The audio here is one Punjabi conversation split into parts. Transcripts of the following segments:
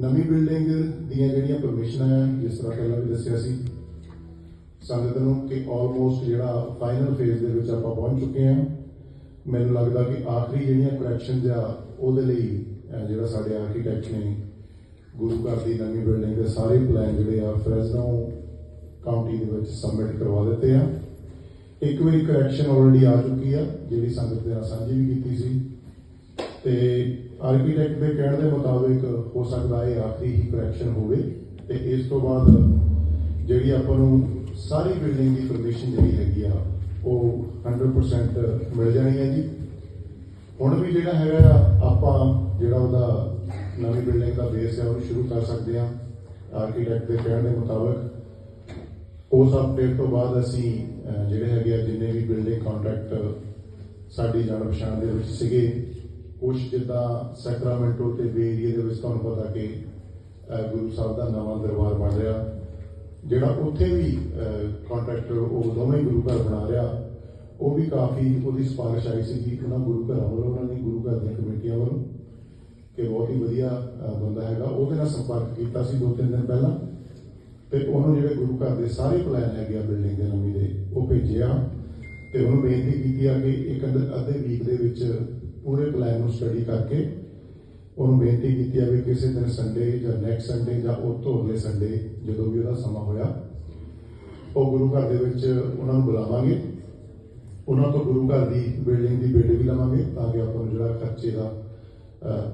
ਨਵੀਂ ਬਿਲਡਿੰਗ ਦੀਆਂ ਜਿਹੜੀਆਂ ਪਰਮਿਸ਼ਨਾਂ ਆ ਜਿਸ ਤਰ੍ਹਾਂ ਪਹਿਲਾਂ ਵੀ ਦੱਸਿਆ ਸੀ, ਸੰਗਤ ਨੂੰ ਕਿ ਆਲਮੋਸਟ ਜਿਹੜਾ ਫਾਈਨਲ ਫੇਜ਼ ਦੇ ਵਿੱਚ ਆਪਾਂ ਪਹੁੰਚ ਚੁੱਕੇ ਹਾਂ। ਮੈਨੂੰ ਲੱਗਦਾ ਕਿ ਆਖਰੀ ਜਿਹੜੀਆਂ ਕਰੈਕਸ਼ਨ ਆ, ਉਹਦੇ ਲਈ ਜਿਹੜਾ ਸਾਡੇ ਆਰਕੀਟੈਕਟ ਨੇ ਗੁਰੂ ਘਰ ਦੀ ਨਵੀਂ ਬਿਲਡਿੰਗ ਦੇ ਸਾਰੇ ਪਲਾਨ ਜਿਹੜੇ ਆ ਫਰੈਜ਼ਨੋ ਕਾਉਂਟੀ ਦੇ ਵਿੱਚ ਸਬਮਿਟ ਕਰਵਾ ਦਿੱਤੇ ਆ। ਇੱਕ ਵਾਰੀ ਕਰੈਕਸ਼ਨ ਆਲਰੇਡੀ ਆ ਚੁੱਕੀ ਆ, ਜਿਹੜੀ ਸੰਗਤ ਦੇ ਨਾਲ ਸਾਂਝੀ ਵੀ ਕੀਤੀ ਸੀ। ਤੇ ਆਰਕੀਟੈਕਟ ਦੇ ਕਹਿਣ ਦੇ ਮੁਤਾਬਿਕ ਹੋ ਸਕਦਾ ਹੈ ਆਖਰੀ ਹੀ ਕਰੈਕਸ਼ਨ ਹੋਵੇ ਤੇ ਇਸ ਤੋਂ ਬਾਅਦ ਜਿਹੜੀ ਆਪਾਂ ਨੂੰ ਸਾਰੀ ਬਿਲਡਿੰਗ ਦੀ ਪਰਮਿਸ਼ਨ ਜਿਹੜੀ ਹੈਗੀ ਆ, ਉਹ 100% ਮਿਲ ਜਾਣੀ ਹੈ ਜੀ। ਹੁਣ ਵੀ ਜਿਹੜਾ ਹੈਗਾ ਆਪਾਂ ਜਿਹੜਾ ਉਹਦਾ ਨਵੀਂ ਬਿਲਡਿੰਗ ਦਾ ਬੇਸ ਹੈ ਉਹ ਸ਼ੁਰੂ ਕਰ ਸਕਦੇ ਹਾਂ ਆਰਕੀਟੈਕਟ ਦੇ ਕਹਿਣ ਦੇ ਮੁਤਾਬਕ। ਉਸ ਅਪਡੇਟ ਤੋਂ ਬਾਅਦ ਅਸੀਂ ਜਿਹੜੇ ਹੈਗੇ ਆ, ਜਿੰਨੇ ਵੀ ਬਿਲਡਿੰਗ ਕੰਟਰੈਕਟ ਸਾਡੀ ਜਾਣ ਪਛਾਣ ਦੇ ਵਿੱਚ ਸੀਗੇ ਕੁਝ ਜਿੱਦਾਂ ਸੈਕਰਾਮੈਂਟੋ ਤੇ ਬੇ ਏਰੀਆ ਦੇ ਵਿੱਚ ਤੁਹਾਨੂੰ ਪਤਾ ਕਿ ਗੁਰੂ ਸਾਹਿਬ ਦਾ ਨਵਾਂ ਦਰਬਾਰ ਬਣ ਰਿਹਾ। ਜਿਹੜਾ ਉੱਥੇ ਵੀ ਕੰਟਰੈਕਟਰ ਉਹ ਦੋਵੇਂ ਗੁਰੂ ਘਰ ਬਣਾ ਰਿਹਾ, ਉਹ ਵੀ ਕਾਫੀ ਉਹਦੀ ਸਿਫਾਰਿਸ਼ ਆਈ ਸੀ ਕਿ ਉਹਨਾਂ ਗੁਰੂ ਘਰਾਂ ਵੱਲੋਂ, ਉਹਨਾਂ ਨੇ ਗੁਰੂ ਘਰ ਦੀਆਂ ਕਮੇਟੀਆਂ ਵੱਲੋਂ, ਕਿ ਬਹੁਤ ਹੀ ਵਧੀਆ ਬੰਦਾ ਹੈਗਾ। ਉਹਦੇ ਨਾਲ ਸੰਪਰਕ ਕੀਤਾ ਸੀ ਦੋ ਤਿੰਨ ਦਿਨ ਪਹਿਲਾਂ। ਤੇ ਉਹਨੂੰ ਜਿਹੜੇ ਗੁਰੂ ਘਰ ਦੇ ਸਾਰੇ ਪਲਾਨ ਹੈਗੇ ਆ ਬਿਲਡਿੰਗ ਦੇ ਨਵੀਂ ਦੇ, ਉਹ ਭੇਜਿਆ। ਤੇ ਉਹਨੂੰ ਬੇਨਤੀ ਕੀਤੀ ਆ ਕਿ ਇੱਕ ਅੱਧ- ਅੱਧੇ ਵੀਕ ਦੇ ਵਿੱਚ ਪੂਰੇ ਪਲਾਨ ਨੂੰ ਸਟੱਡੀ ਕਰਕੇ ਉਹਨੂੰ ਬੇਨਤੀ ਕੀਤੀ ਆ ਵੀ ਕਿਸੇ ਦਿਨ ਸੰਡੇ ਜਾਂ ਨੈਕਸਟ ਸੰਡੇ ਜਾਂ ਉਹ ਤੋਂ ਅਗਲੇ ਸੰਡੇ ਜਦੋਂ ਵੀ ਉਹਦਾ ਸਮਾਂ ਹੋਇਆ, ਉਹ ਗੁਰੂ ਘਰ ਦੇ ਵਿੱਚ ਉਹਨਾਂ ਨੂੰ ਬੁਲਾਵਾਂਗੇ। ਉਹਨਾਂ ਤੋਂ ਗੁਰੂ ਘਰ ਦੀ ਬਿਲਡਿੰਗ ਦੀ ਬਿਲਡ ਵੀ ਲਵਾਂਗੇ ਤਾਂ ਕਿ ਆਪਾਂ ਨੂੰ ਜਿਹੜਾ ਖਰਚੇ ਦਾ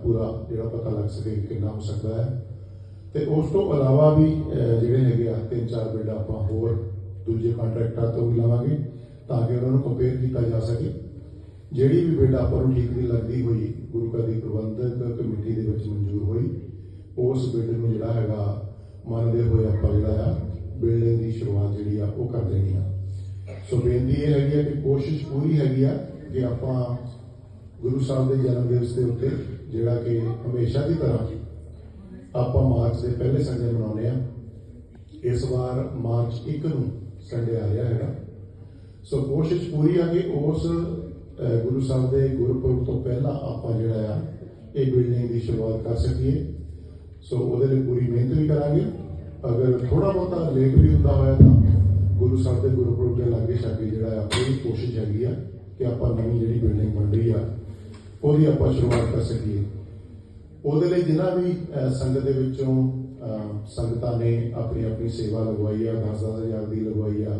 ਪੂਰਾ ਜਿਹੜਾ ਪਤਾ ਲੱਗ ਸਕੇ ਕਿੰਨਾ ਹੋ ਸਕਦਾ ਹੈ। ਤੇ ਉਸ ਤੋਂ ਇਲਾਵਾ ਵੀ ਜਿਹੜੇ ਹੈਗੇ ਆ ਤਿੰਨ ਚਾਰ ਬਿਲਡ ਆਪਾਂ ਹੋਰ ਦੂਜੇ ਕੰਟਰੈਕਟਰ ਤੋਂ ਵੀ ਲਵਾਂਗੇ ਤਾਂ ਕਿ ਉਹਨਾਂ ਨੂੰ ਕੰਪੇਅਰ ਕੀਤਾ ਜਾ ਸਕੇ। ਜਿਹੜੀ ਵੀ ਬਿੱਲ ਆਪਾਂ ਨੂੰ ਠੀਕ ਦੀ ਲੱਗਦੀ ਹੋਈ, ਗੁਰੂ ਘਰ ਦੀ ਪ੍ਰਬੰਧਕ ਕਮੇਟੀ ਦੇ ਵਿੱਚ ਮਨਜ਼ੂਰ ਹੋਈ, ਉਸ ਬਿਲਡ ਨੂੰ ਜਿਹੜਾ ਹੈਗਾ ਮੰਨਦੇ ਹੋਏ ਆਪਾਂ ਜਿਹੜਾ ਆ, ਬਿਲਡਿੰਗ ਦੀ ਸ਼ੁਰੂਆਤ ਜਿਹੜੀ ਆ, ਉਹ ਕਰ ਦੇਣੀ ਆ। ਸੋ ਬੇਨਤੀ ਇਹ ਹੈਗੀ ਆ ਕਿ ਕੋਸ਼ਿਸ਼ ਪੂਰੀ ਹੈਗੀ ਆ ਕਿ ਆਪਾਂ ਗੁਰੂ ਸਾਹਿਬ ਦੇ ਜਨਮ ਦਿਵਸ ਦੇ ਉੱਤੇ ਜਿਹੜਾ ਕਿ ਹਮੇਸ਼ਾ ਦੀ ਤਰ੍ਹਾਂ ਆਪਾਂ ਮਾਰਚ ਦੇ ਪਹਿਲੇ ਸੰਡੇ ਮਨਾਉਂਦੇ ਆ। ਇਸ ਵਾਰ ਮਾਰਚ 1 ਨੂੰ ਸੰਡੇ ਆ ਰਿਹਾ ਹੈਗਾ। ਸੋ ਕੋਸ਼ਿਸ਼ ਪੂਰੀ ਆ ਕਿ ਉਸ ਗੁਰੂ ਸਾਹਿਬ ਦੇ ਗੁਰਪੁਰਬ ਤੋਂ ਪਹਿਲਾਂ ਆਪਾਂ ਜਿਹੜਾ ਆ, ਇਹ ਬਿਲਡਿੰਗ ਦੀ ਸ਼ੁਰੂਆਤ ਕਰ ਸਕੀਏ। ਸੋ ਉਹਦੇ ਲਈ ਪੂਰੀ ਮਿਹਨਤ ਵੀ ਕਰਾਂਗੇ। ਅਗਰ ਥੋੜਾ ਬਹੁਤਾ ਲੇਟ ਵੀ ਹੁੰਦਾ ਹੋਇਆ ਤਾਂ ਗੁਰੂ ਸਾਹਿਬ ਦੇ ਗੁਰਪੁਰਬ ਦੇ ਲਾਗੇ ਛਾਗੇ ਜਿਹੜਾ ਆ ਪੂਰੀ ਕੋਸ਼ਿਸ਼ ਹੈਗੀ ਆ ਕਿ ਆਪਾਂ ਨਵੀਂ ਜਿਹੜੀ ਬਿਲਡਿੰਗ ਬਣ ਰਹੀ ਆ, ਉਹਦੀ ਆਪਾਂ ਸ਼ੁਰੂਆਤ ਕਰ ਸਕੀਏ। ਉਹਦੇ ਲਈ ਜਿਨ੍ਹਾਂ ਵੀ ਸੰਗਤ ਦੇ ਵਿੱਚੋਂ ਸੰਗਤਾਂ ਨੇ ਆਪਣੀ ਆਪਣੀ ਸੇਵਾ ਲਗਵਾਈ ਆ 10-10 ਹਜ਼ਾਰ ਦੀ ਲਗਵਾਈ ਆ,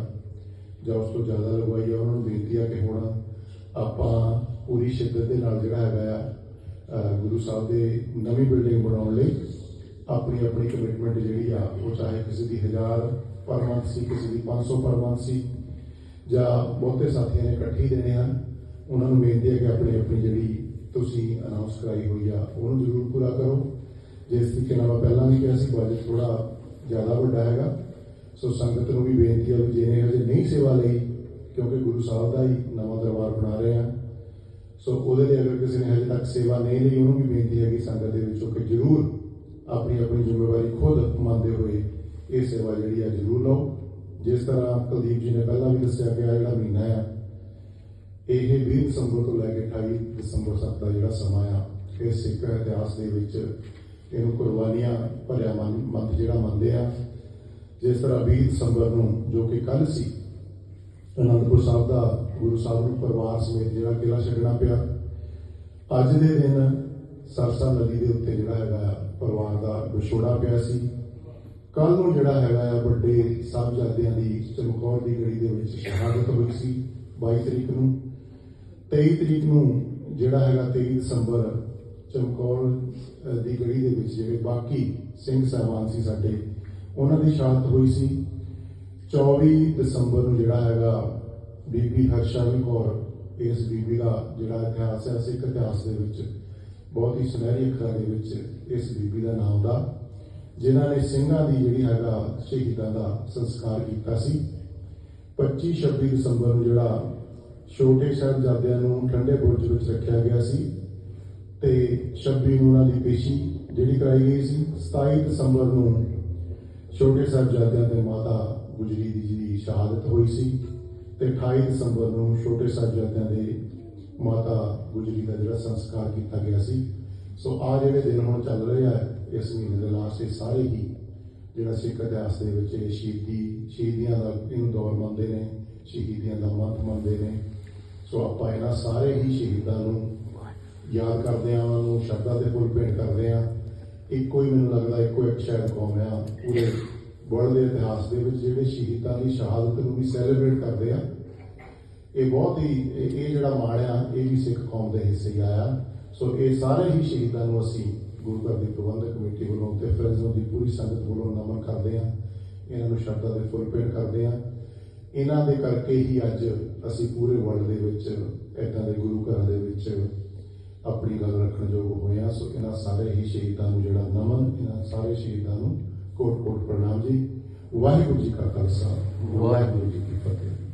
ਜਾਂ ਉਸ ਤੋਂ ਜ਼ਿਆਦਾ ਲਗਵਾਈ ਆ, ਉਹਨਾਂ ਨੂੰ ਬੇਨਤੀ ਆ ਕਿ ਹੁਣ ਆਪਾਂ ਪੂਰੀ ਸ਼ਿੱਦਤ ਦੇ ਨਾਲ ਜਿਹੜਾ ਹੈਗਾ ਆ ਗੁਰੂ ਸਾਹਿਬ ਦੇ ਨਵੀਂ ਬਿਲਡਿੰਗ ਬਣਾਉਣ ਲਈ ਆਪਣੀ ਆਪਣੀ ਕਮਿਟਮੈਂਟ ਜਿਹੜੀ ਆ, ਉਹ ਚਾਹੇ ਕਿਸੇ ਦੀ 1000 ਪਰ ਮੰਥ ਸੀ, ਕਿਸੇ ਦੀ 500 ਪਰ ਮੰਥ ਸੀ, ਜਾਂ ਬਹੁਤੇ ਸਾਥੀਆਂ ਨੇ ਇਕੱਠੀ ਦੇਣੇ ਹਨ, ਉਹਨਾਂ ਨੂੰ ਬੇਨਤੀ ਹੈ ਕਿ ਆਪਣੀ ਆਪਣੀ ਜਿਹੜੀ ਤੁਸੀਂ ਅਨਾਉਂਸ ਕਰਾਈ ਹੋਈ ਆ, ਉਹਨੂੰ ਜ਼ਰੂਰ ਪੂਰਾ ਕਰੋ। ਜਿਸ ਤਰੀਕੇ ਨਾਲ ਮੈਂ ਪਹਿਲਾਂ ਵੀ ਕਿਹਾ ਸੀ ਬਜਟ ਥੋੜਾ ਜ਼ਿਆਦਾ ਵੱਡਾ ਹੈਗਾ। ਸੋ ਸੰਗਤ ਨੂੰ ਵੀ ਬੇਨਤੀ ਹੈ ਵੀ ਜਿਹਨੇ ਹਜੇ ਨਹੀਂ ਸੇਵਾ ਲਈ ਕਿਉਂਕਿ ਗੁਰੂ ਸਾਹਿਬ ਦਾ ਹੀ ਨਵਾਂ ਦਰਬਾਰ ਬਣਾ ਰਹੇ ਆ ਸੋ ਉਹਦੇ ਲਈ ਅਗਰ ਕਿਸੇ ਨੇ ਹਜੇ ਤੱਕ ਸੇਵਾ ਨਹੀਂ ਲਈ, ਉਹਨੂੰ ਵੀ ਬੇਨਤੀ ਹੈ ਕਿ ਸੰਗਤ ਦੇ ਵਿੱਚੋਂ ਕਿ ਜ਼ਰੂਰ ਆਪਣੀ ਆਪਣੀ ਜ਼ਿੰਮੇਵਾਰੀ ਖੁਦ ਮੰਨਦੇ ਹੋਏ ਇਹ ਸੇਵਾ ਜਿਹੜੀ ਆ ਜ਼ਰੂਰ ਲਓ। ਜਿਸ ਤਰ੍ਹਾਂ ਕੁਲਦੀਪ ਜੀ ਨੇ ਪਹਿਲਾਂ ਵੀ ਦੱਸਿਆ ਕਿ ਆ ਜਿਹੜਾ ਮਹੀਨਾ ਆ ਇਹ 20 ਦਸੰਬਰ ਤੋਂ ਲੈ ਕੇ 28 ਦਸੰਬਰ ਤੱਕ ਦਾ ਜਿਹੜਾ ਸਮਾਂ ਆ ਇਹ ਸਿੱਖ ਇਤਿਹਾਸ ਦੇ ਵਿੱਚ ਇਹਨੂੰ ਕੁਰਬਾਨੀਆਂ ਭਰਿਆ ਮੰਨ ਮੰਨ ਜਿਹੜਾ ਮੰਨਦੇ ਆ। ਜਿਸ ਤਰ੍ਹਾਂ 20 ਦਸੰਬਰ ਨੂੰ ਜੋ ਕਿ ਕੱਲ ਸੀ ਅਨੰਦਪੁਰ ਸਾਹਿਬ ਦਾ ਗੁਰੂ ਸਾਹਿਬ ਨੂੰ ਪਰਿਵਾਰ ਸਮੇਤ ਜਿਹੜਾ ਕਿਲਾ ਛੱਡਣਾ ਪਿਆ। ਅੱਜ ਦੇ ਦਿਨ ਸਰਸਾ ਨਦੀ ਦੇ ਉੱਤੇ ਜਿਹੜਾ ਹੈਗਾ ਆ, ਪਰਿਵਾਰ ਦਾ ਵਿਛੋੜਾ ਪਿਆ ਸੀ। ਕੱਲ ਨੂੰ ਜਿਹੜਾ ਹੈਗਾ ਆ ਵੱਡੇ ਸਾਹਿਬਜ਼ਾਦਿਆਂ ਦੀ ਚਮਕੌਰ ਦੀ ਗੜੀ ਦੇ ਵਿੱਚ ਸ਼ਹਾਦਤ ਹੋਈ ਸੀ 22 ਤਰੀਕ ਨੂੰ। 23 ਤਰੀਕ ਨੂੰ ਜਿਹੜਾ ਹੈਗਾ 23 ਦਸੰਬਰ ਚਮਕੌਰ ਦੀ ਗੜੀ ਦੇ ਵਿੱਚ ਜਿਹੜੇ ਬਾਕੀ ਸਿੰਘ ਸਾਹਿਬਾਨ ਸੀ ਸਾਡੇ ਉਹਨਾਂ ਦੀ ਸ਼ਹਾਦਤ ਹੋਈ ਸੀ। 24 ਦਸੰਬਰ ਨੂੰ ਜਿਹੜਾ ਹੈਗਾ ਬੀਬੀ ਹਰਸ਼ਰਨ ਕੌਰ, ਇਸ ਬੀਬੀ ਦਾ ਜਿਹੜਾ ਇਤਿਹਾਸ ਹੈ, ਸਿੱਖ ਇਤਿਹਾਸ ਦੇ ਵਿੱਚ ਬਹੁਤ ਹੀ ਸੁਨਹਿਰੀ ਅੱਖਰਾਂ ਦੇ ਵਿੱਚ ਇਸ ਬੀਬੀ ਦਾ ਨਾਮ ਦਾ, ਜਿਨ੍ਹਾਂ ਨੇ ਸਿੰਘਾਂ ਦੀ ਜਿਹੜੀ ਹੈਗਾ ਸ਼ਹੀਦਾਂ ਦਾ ਸੰਸਕਾਰ ਕੀਤਾ ਸੀ। 25 26 ਦਸੰਬਰ ਨੂੰ ਜਿਹੜਾ ਛੋਟੇ ਸਾਹਿਬਜ਼ਾਦਿਆਂ ਨੂੰ ਠੰਡੇ ਬੁਰਜ ਵਿੱਚ ਰੱਖਿਆ ਗਿਆ ਸੀ ਤੇ 26 ਨੂੰ ਉਹਨਾਂ ਦੀ ਪੇਸ਼ੀ ਜਿਹੜੀ ਕਰਾਈ ਗਈ ਸੀ। 27 ਦਸੰਬਰ ਨੂੰ ਛੋਟੇ ਸਾਹਿਬਜ਼ਾਦਿਆਂ ਦੇ ਮਾਤਾ ਗੁਜਰੀ ਦੀ ਜੀ ਸ਼ਹਾਦਤ ਹੋਈ ਸੀ ਤੇ 28 ਦਸੰਬਰ ਨੂੰ ਛੋਟੇ ਸਾਹਿਬਜ਼ਾਦਿਆਂ ਦੇ ਮਾਤਾ ਗੁਜਰੀ ਦਾ ਜਿਹੜਾ ਸੰਸਕਾਰ ਕੀਤਾ ਗਿਆ ਸੀ। ਸੋ ਆ ਜਿਹੜੇ ਦਿਨ ਹੁਣ ਚੱਲ ਰਹੇ ਆ, ਇਸ ਮਹੀਨੇ ਦੇ ਲਾਸਟ ਇਹ ਸਾਰੇ ਹੀ ਜਿਹੜਾ ਸਿੱਖ ਇਤਿਹਾਸ ਦੇ ਵਿੱਚ ਇਹ ਸ਼ਹੀਦੀ, ਸ਼ਹੀਦੀਆਂ ਦਾ ਇਹਨੂੰ ਦੌਰ ਮੰਨਦੇ ਨੇ, ਸ਼ਹੀਦੀਆਂ ਦਾ ਮੰਤ ਮੰਨਦੇ ਨੇ। ਸੋ ਆਪਾਂ ਇਹਨਾਂ ਸਾਰੇ ਹੀ ਸ਼ਹੀਦਾਂ ਨੂੰ ਯਾਦ ਕਰਦੇ ਆ ਉਹਨਾਂ ਨੂੰ ਸ਼ਰਧਾ ਦੇ ਫੁੱਲ ਭੇਟ ਕਰਦੇ ਆ ਇੱਕੋ ਹੀ ਮੈਨੂੰ ਲੱਗਦਾ, ਇੱਕੋ ਇੱਕ ਸ਼ਾਇਦ ਕੌਮ ਆ, ਪੂਰੇ ਵਰਲਡ ਦੇ ਇਤਿਹਾਸ ਦੇ ਵਿੱਚ ਜਿਹੜੇ ਸ਼ਹੀਦਾਂ ਦੀ ਸ਼ਹਾਦਤ ਨੂੰ ਵੀ ਸੈਲੀਬ੍ਰੇਟ ਕਰਦੇ ਆ, ਇਹ ਬਹੁਤ ਹੀ, ਇਹ ਜਿਹੜਾ ਮਾਣ ਆ, ਇਹ ਵੀ ਸਿੱਖ ਕੌਮ ਦੇ ਹਿੱਸੇ ਆਇਆ। ਸੋ ਇਹ ਸਾਰੇ ਹੀ ਸ਼ਹੀਦਾਂ ਨੂੰ ਅਸੀਂ ਗੁਰੂ ਘਰ ਦੀ ਪ੍ਰਬੰਧਕ ਕਮੇਟੀ ਵੱਲੋਂ ਤੇ ਫਰਜ਼ੋਂ ਦੀ ਪੂਰੀ ਸੰਗਤ ਵੱਲੋਂ ਨਮਨ ਕਰਦੇ ਆ। ਇਹਨਾਂ ਨੂੰ ਸ਼ਰਧਾ ਦੇ ਫੁੱਲ ਭੇਟ ਕਰਦੇ ਆ। ਇਹਨਾਂ ਦੇ ਕਰਕੇ ਹੀ ਅੱਜ ਅਸੀਂ ਪੂਰੇ ਵਰਲਡ ਦੇ ਵਿੱਚ, ਇਦਾਂ ਦੇ ਗੁਰੂ ਘਰਾਂ ਦੇ ਵਿੱਚ ਆਪਣੀ ਗੱਲ ਰੱਖਣ ਯੋਗ ਹੋਏ ਆ। ਸੋ ਇਹਨਾਂ ਸਾਰੇ ਹੀ ਸ਼ਹੀਦਾਂ ਨੂੰ ਜਿਹੜਾ ਨਮਨ, ਇਹਨਾਂ ਸਾਰੇ ਸ਼ਹੀਦਾਂ ਨੂੰ ਕੋਟ ਕੋਟ ਪ੍ਰਣਾਮ ਜੀ। ਵਾਹਿਗੁਰੂ ਜੀ ਕਾ ਖਾਲਸਾ ਵਾਹਿਗੁਰੂ ਜੀ ਕੀ ਫਤਿਹ।